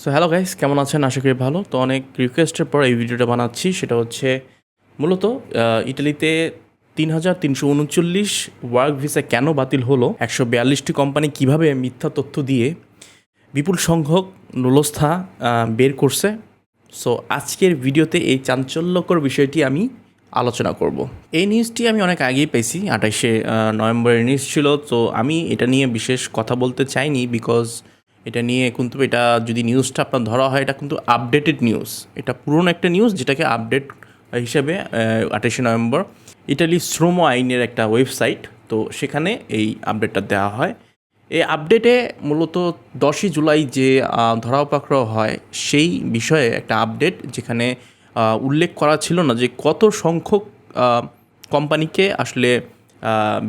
So hello guys কেমন আছেন? আশা করি ভালো। তো অনেক রিকোয়েস্টের পর এই ভিডিওটা বানাচ্ছি। সেটা হচ্ছে, মূলত ইটালিতে তিন হাজার তিনশো উনচল্লিশ ওয়ার্ক ভিসা কেন বাতিল হলো? একশো বিয়াল্লিশটি কোম্পানি কীভাবে মিথ্যা তথ্য দিয়ে বিপুল সংখ্যক নুলস্থা বের করছে? সো আজকের ভিডিওতে এই চাঞ্চল্যকর বিষয়টি আমি আলোচনা করব। এই নিউজটি আমি অনেক আগেই পেয়েছি আঠাইশে নভেম্বরের নিউজ ছিল। তো আমি এটা নিয়ে বিশেষ কথা বলতে চাইনি বিকজ এটা নিয়ে কিন্তু এটা যদি নিউজটা আপনার ধরা হয়, এটা কিন্তু আপডেটেড নিউজ এটা পুরনো একটা নিউজ যেটাকে আপডেট হিসেবে আঠাশে নভেম্বর। ইটালি শ্রম আইনের একটা ওয়েবসাইট তো সেখানে এই আপডেটটা দেওয়া হয়। এই আপডেটে মূলত দশই জুলাই যে ধরাও হয়, সেই বিষয়ে একটা আপডেট যেখানে উল্লেখ করা ছিল না যে কত সংখ্যক কোম্পানিকে আসলে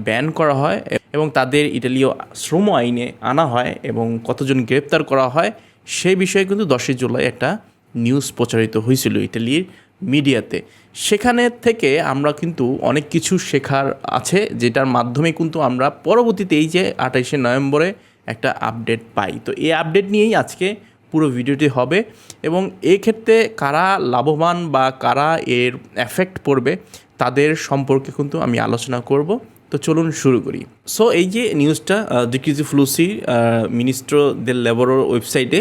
ব্যান করা হয়। এবং তাদের ইটালীয় শ্রম আইনে আনা হয় এবং কতজন গ্রেপ্তার করা হয় সেই বিষয়ে কিন্তু দশই জুলাই একটা নিউজ প্রচারিত হয়েছিল ইটালির মিডিয়াতে। সেখানে থেকে আমরা কিন্তু অনেক কিছু শেখার আছে, যেটার মাধ্যমে কিন্তু আমরা পরবর্তীতে এই যে আঠাইশে নভেম্বরে একটা আপডেট পাই। তো এই আপডেট নিয়েই আজকে পুরো ভিডিওটি হবে এবং এই ক্ষেত্রে কারা লাভবান বা কারা এর এফেক্ট পড়বে, তাদের সম্পর্কে কিন্তু আমি আলোচনা করব। তো চলুন শুরু করি। সো এই যে নিউজটা ডিক্রিজি ফ্লুসি মিনিস্ট্র দেল লেবরের ওয়েবসাইটে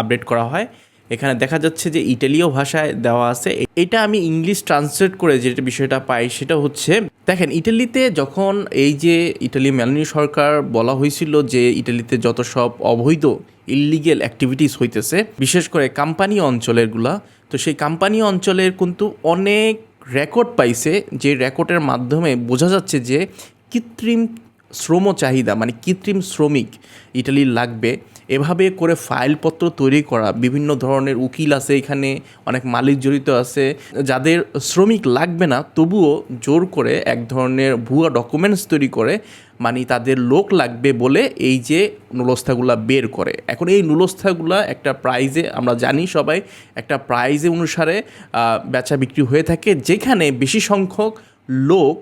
আপডেট করা হয়। এখানে দেখা যাচ্ছে যে ইটালীয় ভাষায় দেওয়া আছে। এটা আমি ইংলিশ ট্রান্সলেট করে যেটা বিষয়টা পাই সেটা হচ্ছে, দেখেন, ইটালিতে যখন এই যে ইটালি মেলানি সরকার বলা হয়েছিল যে ইটালিতে যত সব অবৈধ ইলিগেল অ্যাক্টিভিটিস হইতেছে, বিশেষ করে কোম্পানি অঞ্চলেরগুলা, তো সেই কোম্পানি অঞ্চলের কিন্তু অনেক রেকর্ড পাইছে, যে রেকর্ডের মাধ্যমে বোঝা যাচ্ছে যে কৃত্রিম শ্রম চাহিদা মানে কৃত্রিম শ্রমিক ইটালির লাগবে। এভাবে করে ফাইলপত্র তৈরি করা, বিভিন্ন ধরনের উকিল আছে এখানে, অনেক মালিক জড়িত আছে। যাদের শ্রমিক লাগবে না, তবুও জোর করে এক ধরনের ভুয়া ডকুমেন্টস তৈরি করে মানে তাদের লোক লাগবে বলে এই যে নুলস্থাগুলা বের করে। এখন এই নুলস্থাগুলা একটা প্রাইজে আমরা জানি সবাই, একটা প্রাইজে অনুসারে বেচা বিক্রি হয়ে থাকে। যেখানে বেশি সংখ্যক লোক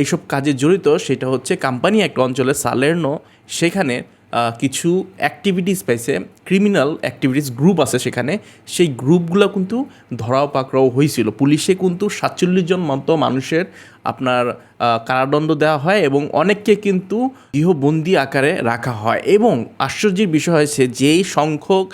এইসব কাজে জড়িত, সেটা হচ্ছে কোম্পানি একটা অঞ্চলে সালের্নো সেখানে কিছু অ্যাক্টিভিটিস পাইছে ক্রিমিনাল অ্যাক্টিভিটিস গ্রুপ আছে সেখানে। সেই গ্রুপগুলো কিন্তু ধরাও পাকড়াও হয়েছিল পুলিশে কিন্তু সাতচল্লিশ জন মতো মানুষের আপনার কারাদণ্ড দেওয়া হয় এবং অনেককে কিন্তু গৃহবন্দী আকারে রাখা হয়। এবং আশ্চর্যের বিষয় হয়েছে, যেই সংখ্যক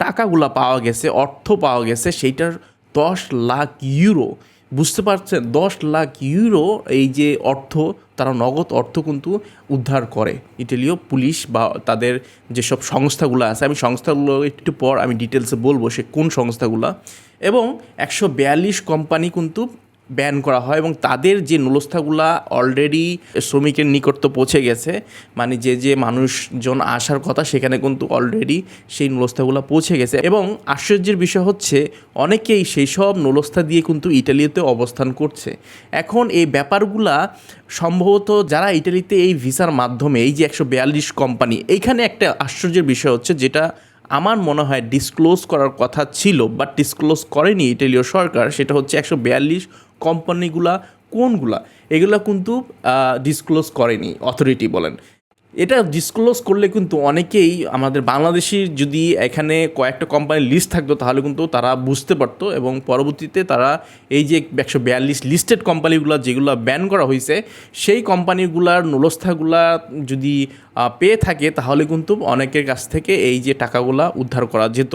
টাকাগুলা পাওয়া গেছে, অর্থ পাওয়া গেছে, সেইটার দশ লাখ ইউরো বুঝতে পারছেন? দশ লাখ ইউরো এই যে অর্থ তারা নগদ অর্থ কিন্তু উদ্ধার করে। ইটালীয় পুলিশ বা তাদের যেসব সংস্থাগুলো আছে, আমি সংস্থাগুলো একটু পর আমি ডিটেলসে বলব সে কোন সংস্থাগুলো। এবং একশো বিয়াল্লিশ কোম্পানি কিন্তু ব্যান করা হয় এবং তাদের যে নুলস্থাগুলা অলরেডি শ্রমিকের নিকট তো পৌঁছে গেছে মানে যে যে মানুষজন আসার কথা সেখানে কিন্তু অলরেডি সেই নুলস্থাগুলো পৌঁছে গেছে। এবং আশ্চর্যের বিষয় হচ্ছে, অনেকেই সেই সব নুলস্থা দিয়ে কিন্তু ইটালিতে অবস্থান করছে। এখন এই ব্যাপারগুলা সম্ভবত যারা ইটালিতে এই ভিসার মাধ্যমে, এই যে একশো বিয়াল্লিশ কোম্পানি এইখানে একটা আশ্চর্যের বিষয় হচ্ছে যেটা আমার মনে হয় ডিসক্লোজ করার কথা ছিল বাট ডিসক্লোজ করেনি ইটালীয় সরকার, সেটা হচ্ছে একশো বিয়াল্লিশ কোম্পানিগুলা, কোনগুলা? এগুলা কিন্তু ডিসক্লোজ করেনি অথরিটি বলেন। এটা ডিসক্লোজ করলে কিন্তু অনেকেই আমাদের বাংলাদেশি যদি এখানে কয়েকটা কোম্পানির লিস্ট থাকতো, তাহলে কিন্তু তারা বুঝতে পারতো এবং পরবর্তীতে তারা এই যে একশো বিয়াল্লিশ লিস্টেড কোম্পানিগুলো যেগুলো ব্যান করা হয়েছে সেই কোম্পানিগুলার নুলস্থাগুলা যদি পেয়ে থাকে, তাহলে কিন্তু অনেকের কাছ থেকে এই যে টাকাগুলা উদ্ধার করা যেত।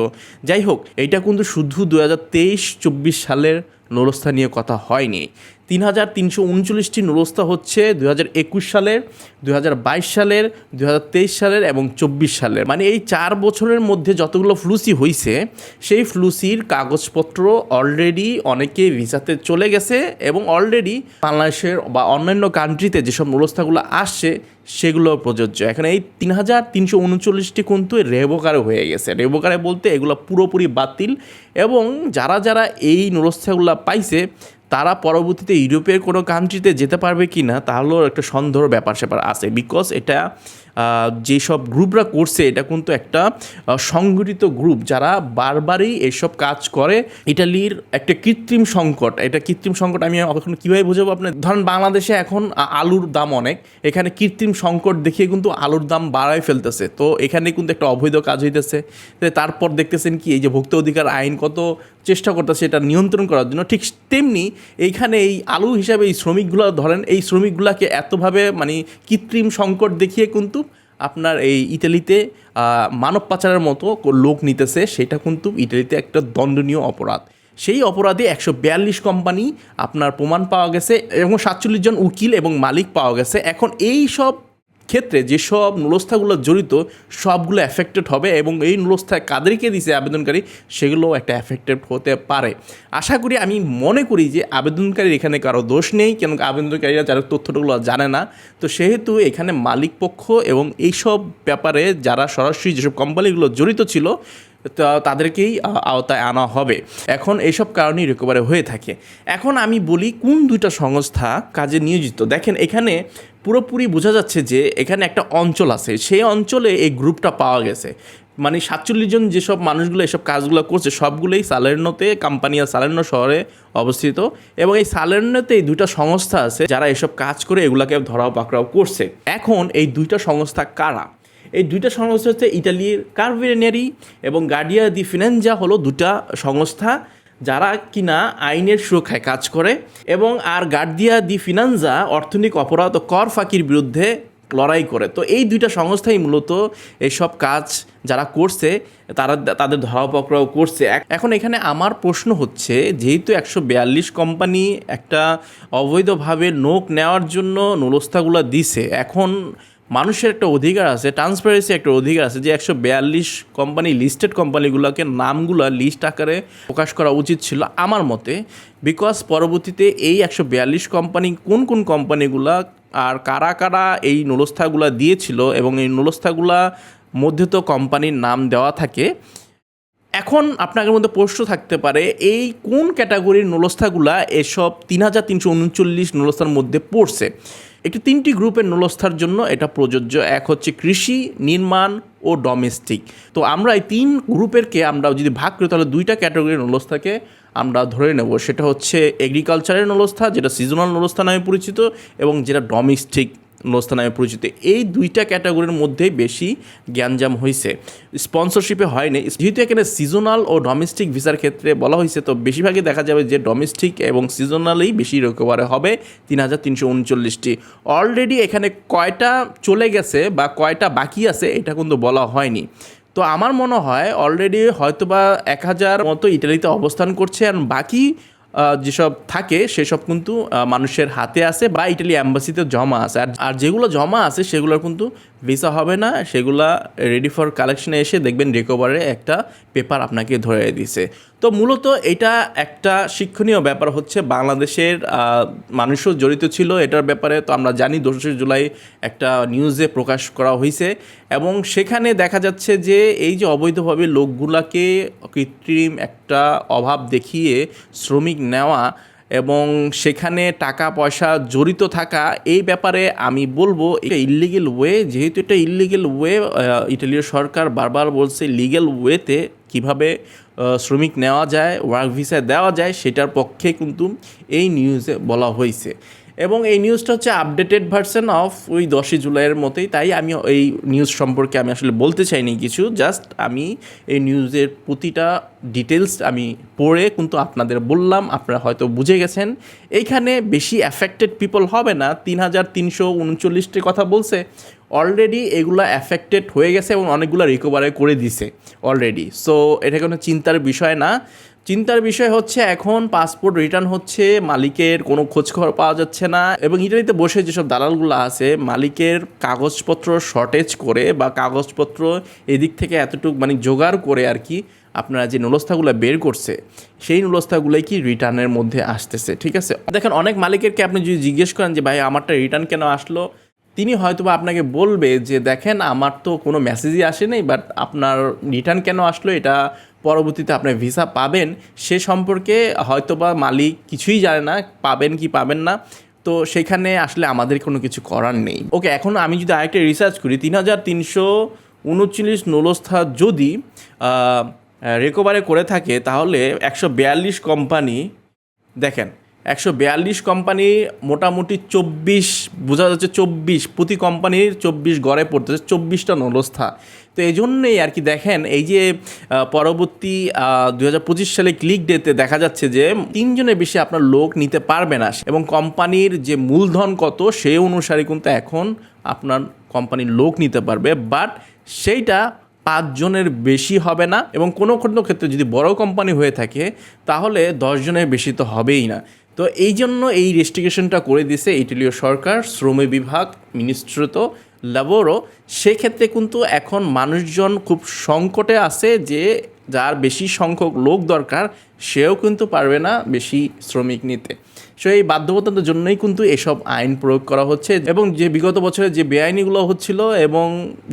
যাই হোক, এইটা কিন্তু শুধু দু হাজার তেইশ চব্বিশ সালের নুলস্থা নিয়ে কথা হয়নি। তিন হাজার তিনশো উনচল্লিশটি নুলস্থা হচ্ছে দু হাজার একুশ সালের দু হাজার বাইশ সালের দু হাজার তেইশ সালের এবং চব্বিশ সালের। মানে এই চার বছরের মধ্যে যতগুলো ফ্লুসি হয়েছে সেই ফ্লুসির কাগজপত্র অলরেডি অনেকে ভিসাতে চলে গেছে এবং অলরেডি বাংলাদেশের বা অন্যান্য কান্ট্রিতে যেসব নুলস্থাগুলো আসছে সেগুলো প্রযোজ্য। এখন এই তিন হাজার তিনশো উনচল্লিশটি কিন্তু রেবোকারে হয়ে গেছে। রেবোকারে বলতে এগুলো পুরোপুরি বাতিল এবং যারা যারা এই নুরস্থাগুলো পাইছে, তারা পরবর্তীতে ইউরোপের কোনো কান্ট্রিতে যেতে পারবে কি না তাহলেও একটা সন্দেহর ব্যাপার স্যাপার আছে। বিকজ এটা যেসব গ্রুপরা করছে, এটা কিন্তু একটা সংগঠিত গ্রুপ যারা বারবারই এইসব কাজ করে। ইটালির একটা কৃত্রিম সংকট। এটা কৃত্রিম সংকট আমি এখন কীভাবে বুঝাবো আপনি ধরেন বাংলাদেশে এখন আলুর দাম অনেক। এখানে কৃত্রিম সংকট দেখিয়ে কিন্তু আলুর দাম বাড়ায় ফেলতেছে। তো এখানে কিন্তু একটা অবৈধ কাজ হইতেছে। তারপর দেখতেছেন কি, এই যে ভোক্তা অধিকার আইন কত চেষ্টা করতেছে এটা নিয়ন্ত্রণ করার জন্য। ঠিক তেমনি এইখানে এই আলু হিসাবে এই শ্রমিকগুলো, ধরেন এই শ্রমিকগুলোকে এতভাবে মানে কৃত্রিম সংকট দেখিয়ে কিন্তু আপনার এই ইতালিতে মানব পাচারের মতো লোক নিতেছে, সেটা কিন্তু ইতালিতে একটা দণ্ডনীয় অপরাধ। সেই অপরাধে একশো বিয়াল্লিশ কোম্পানি আপনার প্রমাণ পাওয়া গেছে এবং সাতচল্লিশ জন উকিল এবং মালিক পাওয়া গেছে। এখন এই সব ক্ষেত্রে যেসব নুলস্থাগুলো জড়িত, সবগুলো অ্যাফেক্টেড হবে এবং এই নূলস্থায় কাদেরকে দিছে আবেদনকারী? সেগুলো একটা অ্যাফেক্টেড হতে পারে। আশা করি, আমি মনে করি যে আবেদনকারীর এখানে কারও দোষ নেই, কেন আবেদনকারীরা যারা তথ্যগুলো জানে না। তো সেহেতু এখানে মালিক পক্ষ এবং এইসব ব্যাপারে যারা সরাসরি যেসব কোম্পানিগুলো জড়িত ছিল তাদেরকেই আওতায় আনা হবে। এখন এইসব কারণেই রিকভারি হয়ে থাকে। এখন আমি বলি কোন দুইটা সংস্থা কাজে নিয়োজিত? দেখেন, এখানে পুরোপুরি বোঝা যাচ্ছে যে এখানে একটা অঞ্চল আছে। সেই অঞ্চলে এই গ্রুপটা পাওয়া গেছে। মানে সাতচল্লিশ জন যেসব মানুষগুলো এসব কাজগুলো করছে, সবগুলোই সালের্নোতে কাম্পানিয়া সালের্নো শহরে অবস্থিত। এবং এই সালের্নোতে এই দুইটা সংস্থা আছে, যারা এসব কাজ করে এগুলাকে ধরাও পাকড়াও করছে। এখন এই দুইটা সংস্থা কারা? এই দুইটা সংস্থা হচ্ছে ইটালির কার্ভেনারি এবং গার্ডিয়া দি ফিনান্সা হলো দুটা সংস্থা যারা কিনা আইনের সুরক্ষায় কাজ করে এবং আর গার্ডিয়া দি ফিনান্সা অর্থনৈতিক অপরাধ ও কর ফাঁকির বিরুদ্ধে লড়াই করে। তো এই দুইটা সংস্থাই মূলত এইসব কাজ যারা করছে, তারা তাদের ধরাপকড়াও করছে। এখন এখানে আমার প্রশ্ন হচ্ছে, যেহেতু একশো বিয়াল্লিশ কোম্পানি একটা অবৈধভাবে নোক নেওয়ার জন্য নুলস্থাগুলো দিছে, এখন মানুষের একটা অধিকার আছে ট্রান্সপারেন্সি একটা অধিকার আছে যে একশো বিয়াল্লিশ কোম্পানি লিস্টেড কোম্পানিগুলোকে নামগুলো লিস্ট আকারে প্রকাশ করা উচিত ছিল আমার মতে। বিকজ পরবর্তীতে এই একশো বিয়াল্লিশ কোম্পানি কোন কোন কোম্পানিগুলা আর কারা কারা এই নুলস্থাগুলা দিয়েছিল এবং এই নুলস্থাগুলা মধ্যে তো কোম্পানির নাম দেওয়া থাকে। এখন আপনাদের মধ্যে প্রশ্ন থাকতে পারে, এই কোন ক্যাটাগরির নুলস্থাগুলা এসব তিন হাজার তিনশো উনচল্লিশ নুলস্থার মধ্যে পড়ছে? একটি তিনটি গ্রুপের নলস্থার জন্য এটা প্রযোজ্য। এক হচ্ছে কৃষি, নির্মাণ ও ডোমেস্টিক তো আমরা এই তিন গ্রুপেরকে আমরা যদি ভাগ করি, তাহলে দুইটা ক্যাটাগরির নলস্থাকে আমরা ধরে নেব। সেটা হচ্ছে এগ্রিকালচারের নলস্থা যেটা সিজনাল নলস্থা নামে পরিচিত, এবং যেটা ডোমেস্টিক নলস্থা নামে পরিচিত। এই দুইটা ক্যাটাগরির মধ্যেই বেশি জ্ঞানজাম হয়েছে স্পন্সরশিপে হয়নি। যেহেতু এখানে সিজনাল ও ডোমেস্টিক ভিসার ক্ষেত্রে বলা হয়েছে তো বেশিরভাগই দেখা যাবে যে ডোমেস্টিক এবং সিজনালেই বেশি রিকভারে হবে তিন হাজার তিনশো উনচল্লিশটি। অলরেডি এখানে কয়টা চলে গেছে বা কয়টা বাকি আছে, এটা কিন্তু বলা হয়নি। তো আমার মনে হয় অলরেডি হয়তোবা এক হাজার মতো ইটালিতে অবস্থান করছে আর বাকি যেসব থাকে, সেসব কিন্তু মানুষের হাতে আছে বা ইটালি অ্যাম্বাসিতে জমা আছে। আর আর যেগুলো জমা আছে, সেগুলোর কিন্তু ভিসা হবে না। সেগুলা রেডি ফর কালেকশনে এসে দেখবেন রিকভারে একটা পেপার আপনাকে ধরে দিছে। তো মূলত এটা একটা শিক্ষণীয় ব্যাপার হচ্ছে বাংলাদেশের মানুষও জড়িত ছিল এটার ব্যাপারে। তো আমরা জানি দোসরা জুলাই একটা নিউজে প্রকাশ করা হয়েছে এবং সেখানে দেখা যাচ্ছে যে এই যে অবৈধভাবে লোকগুলাকে কৃত্রিম একটা অভাব দেখিয়ে শ্রমিক নেওয়া এবং সেখানে টাকা পয়সা জড়িত থাকা, এই ব্যাপারে আমি বলব এটা ইলিগেল ওয়ে যেহেতু এটা ইলিগেল ওয়ে ইটালীয় সরকার বারবার বলছে লিগেল ওয়েতে কীভাবে শ্রমিক নেওয়া যায় ওয়ার্ক ভিসা দেওয়া যায়, সেটার পক্ষে কিন্তু এই নিউজে বলা হয়েছে। এবং এই নিউজটা হচ্ছে আপডেটেড ভার্সন অফ ওই দশই জুলাইয়ের মতোই। তাই আমি এই নিউজ সম্পর্কে আমি আসলে বলতে চাইনি কিছু জাস্ট আমি এই নিউজের প্রতিটা ডিটেলস আমি পড়ে কিন্তু আপনাদের বললাম, আপনারা হয়তো বুঝে গেছেন। এইখানে বেশি অ্যাফেক্টেড পিপল হবে না, তিন হাজার তিনশো উনচল্লিশটি কথা বলছে। অলরেডি এগুলো অ্যাফেক্টেড হয়ে গেছে এবং অনেকগুলো রিকভারি করে দিছে অলরেডি সো এটা কোনো চিন্তার বিষয় না। চিন্তার বিষয় হচ্ছে এখন পাসপোর্ট রিটার্ন হচ্ছে, মালিকের কোনো খোঁজখবর পাওয়া যাচ্ছে না এবং ইটালিতে বসে যেসব দালালগুলো আছে, মালিকের কাগজপত্র শর্টেজ করে বা কাগজপত্র এদিক থেকে এতটুকু মানে জোগাড় করে আর কি আপনারা যে নুলস্থাগুলো বের করছে, সেই নুলস্থাগুলোই কি রিটার্নের মধ্যে আসতেছে, ঠিক আছে? দেখেন, অনেক মালিকেরকে আপনি যদি জিজ্ঞেস করেন যে, ভাই, আমারটা রিটার্ন কেন আসলো? তিনি হয়তোবা আপনাকে বলবে যে, দেখেন, আমার তো কোনো মেসেজই আসেনি, বাট আপনার রিটার্ন কেন আসলো, এটা পরবর্তীতে আপনি ভিসা পাবেন। সে সম্পর্কে হয়তোবা মালিক কিছুই জানে না, পাবেন কি পাবেন না। তো সেখানে আসলে আমাদের কোনো কিছু করার নেই। ওকে, এখন আমি যদি আরেকটা রিসার্চ করি, তিন হাজার তিনশো উনচল্লিশ নলস্থা যদি রেকোভারে করে থাকে, তাহলে একশো বিয়াল্লিশ কোম্পানি দেখেন, একশো বিয়াল্লিশ কোম্পানি মোটামুটি চব্বিশ, বোঝা যাচ্ছে চব্বিশ, প্রতি কোম্পানির চব্বিশ গড়ে পড়তেছে, চব্বিশটা নলস্থা। তো এই জন্যেই আর কি দেখেন, এই যে পরবর্তী দু হাজার পঁচিশ সালে ক্লিক ডেতে দেখা যাচ্ছে যে, তিনজনের বেশি আপনার লোক নিতে পারবে না। এবং কোম্পানির যে মূলধন কত, সেই অনুসারে কিন্তু এখন আপনার কোম্পানির লোক নিতে পারবে। বাট সেইটা পাঁচজনের বেশি হবে না এবং কোনো কোনো ক্ষেত্রে যদি বড় কোম্পানি হয়ে থাকে, তাহলে দশজনের বেশি তো হবেই না। তো এই জন্য এই রেস্ট্রিকশনটা করে দিছে ইটালীয় সরকার, শ্রম বিভাগ, মিনিস্ট্রিত, লেবরও। সেক্ষেত্রে কিন্তু এখন মানুষজন খুব সংকটে আছে যে যার বেশি সংখ্যক লোক দরকার, সেও কিন্তু পারবে না বেশি শ্রমিক নিতে। সো এই বাধ্যবাধকতার জন্যই কিন্তু এসব আইন প্রয়োগ করা হচ্ছে এবং যে বিগত বছরে যে বেআইনিগুলো হচ্ছিল এবং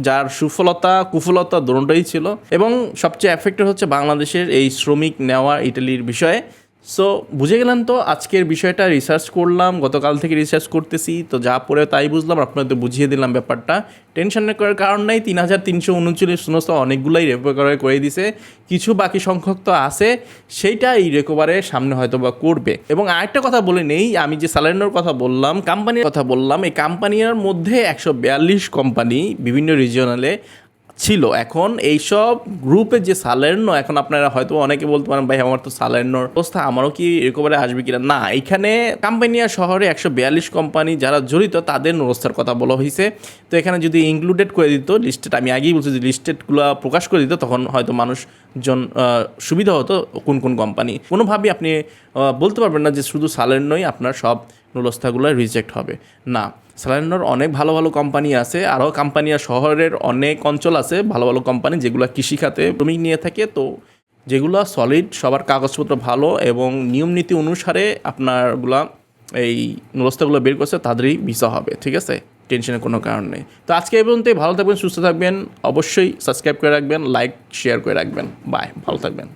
যার সুফলতা, কুফলতা দুটোই ছিল এবং সবচেয়ে এফেক্টেড হচ্ছে বাংলাদেশের এই শ্রমিক নেওয়া ইটালির বিষয়ে। সো বুঝে গেলেন তো, আজকের বিষয়টা রিসার্চ করলাম, গতকাল থেকে রিসার্চ করতেছি, তো যা পড়ে তাই বুঝলাম আপনাদের বুঝিয়ে দিলাম ব্যাপারটা। টেনশনের করার কারণ নাই, তিন হাজার তিনশো উনচল্লিশ সমস্ত অনেকগুলাই রেকোভার করে দিছে, কিছু বাকি সংখ্যক তো আছে সেইটা এই রেকোভারের সামনে হয়তো বা করবে। এবং আরেকটা কথা বলে নেই, আমি যে স্যালারিনোর কথা বললাম কোম্পানির কথা বললাম, এই কোম্পানির মধ্যে একশো বিয়াল্লিশ কোম্পানি বিভিন্ন রিজিয়নালে ছিল। এখন এইসব গ্রুপে যে সালের্নো এখন আপনারা হয়তো অনেকে বলতে পারেন, ভাই, আমার তো সালের্নোর অবস্থা, আমারও কি রিকভারে আসবে কিনা? না এখানে কোম্পানিয়া শহরে একশো বিয়াল্লিশ কোম্পানি যারা জড়িত, তাদের অবস্থার কথা বলা হয়েছে তো এখানে যদি ইনক্লুডেড করে দিত লিস্টেড আমি আগেই বলছি যে লিস্টেডগুলো প্রকাশ করে দিত, তখন হয়তো মানুষজন সুবিধা হতো কোন কোন কোম্পানি কোনোভাবেই আপনি বলতে পারবেন না যে শুধু সালের্নোই আপনার সব নুলস্থাগুলো রিজেক্ট হবে। না। স্যালাইনোর অনেক ভালো ভালো কোম্পানি আছে, আরও কোম্পানি আর শহরের অনেক অঞ্চল আছে, ভালো ভালো কোম্পানি যেগুলো কৃষিখাতে শ্রমিক নিয়ে থাকে। তো যেগুলো সলিড সবার কাগজপত্র ভালো এবং নিয়ম নীতি অনুসারে আপনারগুলা এই নুলস্থাগুলো বের করছে, তাদেরই ভিসা হবে, ঠিক আছে? টেনশনের কোনো কারণ নেই। তো আজকে এই পর্যন্তই, ভালো থাকবেন, সুস্থ থাকবেন, অবশ্যই সাবস্ক্রাইব করে রাখবেন লাইক শেয়ার করে রাখবেন। বাই ভালো থাকবেন।